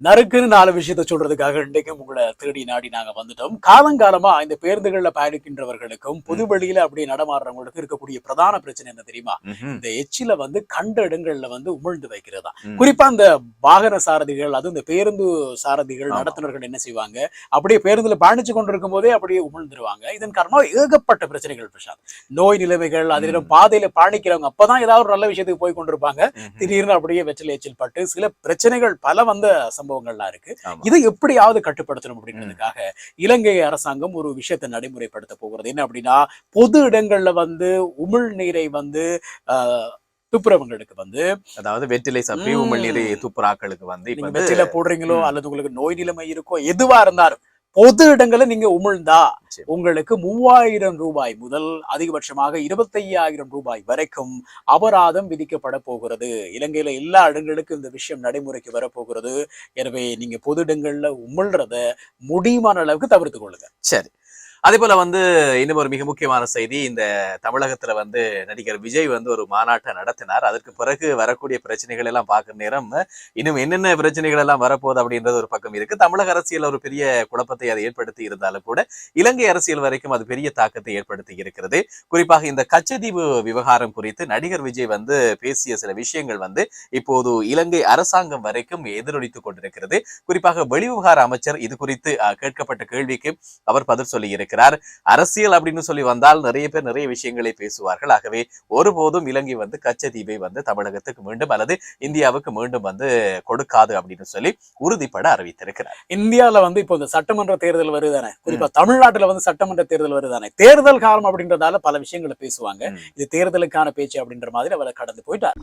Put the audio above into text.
நறுக்குன்னு நாலு விஷயத்த சொல்றதுக்காக இன்றைக்கும் உங்களை தேடி நாடி நாங்க வந்துட்டோம். காலங்காலமா இந்த பேருந்துகள்ல பயணிக்கின்றவர்களுக்கும் பொது வெளியில அப்படியே நடமாடுறவங்களுக்கும் இருக்கக்கூடிய பிரதான பிரச்சனை என்ன தெரியுமா. இந்த எச்சில வந்து கண்ட இடங்கள்ல வந்து உமிழ்ந்து வைக்கிறதா. குறிப்பா இந்த வாகன சாரதிகள் அதுவும் இந்த பேருந்து சாரதிகள். நடத்துனர்கள் என்ன செய்வாங்க? அப்படியே பேருந்துல பயணிச்சு கொண்டிருக்கும் போதே அப்படியே உமிழ்ந்துருவாங்க. இதன் காரணமா ஏகப்பட்ட பிரச்சனைகள் பிரசாத். நோய் நிலைமைகள் அதே நேரம் பாதையில பயணிக்கிறவங்க அப்பதான் ஏதாவது ஒரு நல்ல விஷயத்துக்கு போய் கொண்டிருப்பாங்க. திடீர்னு அப்படியே வெற்றில எச்சில் பட்டு சில பிரச்சனைகள் பல வந்த சம்பவங்கள்லாம் இருக்கு. இதை எப்படியாவது கட்டுப்படுத்தணும் அப்படின்றதுக்காக இலங்கை அரசாங்கம் ஒரு விஷயத்தை நடைமுறைப்படுத்த போகிறது என்ன அப்படின்னா பொது இடங்கள்ல வந்து உமிழ் நீரை வந்து துப்புரவங்களுக்கு வந்து அதாவது வெற்றிலை சப்பி. உமிழ்நீரை துப்புராக்களுக்கு வந்து வெற்றில போடுறீங்களோ. அல்லது உங்களுக்கு நோய் நிலைமை இருக்கோ எதுவா இருந்தாலும் பொது இடங்களை நீங்க உமிழ்ந்தா. உங்களுக்கு மூவாயிரம் ரூபாய் முதல் அதிகபட்சமாக இருபத்தையாயிரம் ரூபாய் வரைக்கும் அபராதம் விதிக்கப்பட போகிறது. இலங்கையில எல்லா இடங்களுக்கும் இந்த விஷயம் நடைமுறைக்கு வரப்போகிறது. எனவே நீங்க பொது இடங்கள்ல உமிழ்றத முடியுமான அளவுக்கு தவிர்த்து கொள்ளுங்க. சரி. அதே போல வந்து இன்னும் ஒரு மிக முக்கியமான செய்தி இந்த தமிழகத்துல வந்து நடிகர் விஜய் வந்து ஒரு மாநாட்டை நடத்தினார். அதற்கு பிறகு வரக்கூடிய பிரச்சனைகள் எல்லாம் பார்க்குற நேரம் இன்னும் என்னென்ன பிரச்சனைகள் எல்லாம் வரப்போகுது அப்படின்றது ஒரு பக்கம் இருக்கு. தமிழக அரசியல் ஒரு பெரிய குழப்பத்தை அது ஏற்படுத்தி இருந்தாலும் கூட இலங்கை அரசியல் வரைக்கும் அது பெரிய தாக்கத்தை ஏற்படுத்தி இருக்கிறது. குறிப்பாக இந்த கச்சதீவு விவகாரம் குறித்து நடிகர் விஜய் வந்து பேசிய சில விஷயங்கள் வந்து இப்போது இலங்கை அரசாங்கம் வரைக்கும் எதிரொலித்துக் கொண்டிருக்கிறது. குறிப்பாக வெளிவிவகார அமைச்சர் இது குறித்து அஹ், கேட்கப்பட்ட கேள்விக்கு அவர் பதில் சொல்லி இருக்கிறார். அரசியல் அப்படின்னு சொல்லி வந்தால் நிறைய பேர் நிறைய விஷயங்களை பேசுவார்கள். ஆகவே ஒருபோதும் இலங்கை வந்து கச்சதீவை வந்து தமிழகத்துக்கு மீண்டும் அல்லது இந்தியாவுக்கு மீண்டும் வந்து கொடுக்காது அப்படின்னு சொல்லி உறுதிப்பட அறிவித்திருக்கிறார். இந்தியால வந்து இப்போ இந்த சட்டமன்ற தேர்தல் வருதானே? குறிப்பா தமிழ்நாட்டுல வந்து சட்டமன்ற தேர்தல் வருதானே? தேர்தல் காலம் அப்படின்றதால பல விஷயங்களை பேசுவாங்க. இது தேர்தலுக்கான பேச்சு அப்படின்ற மாதிரி அவரை கடந்து போயிட்டார்.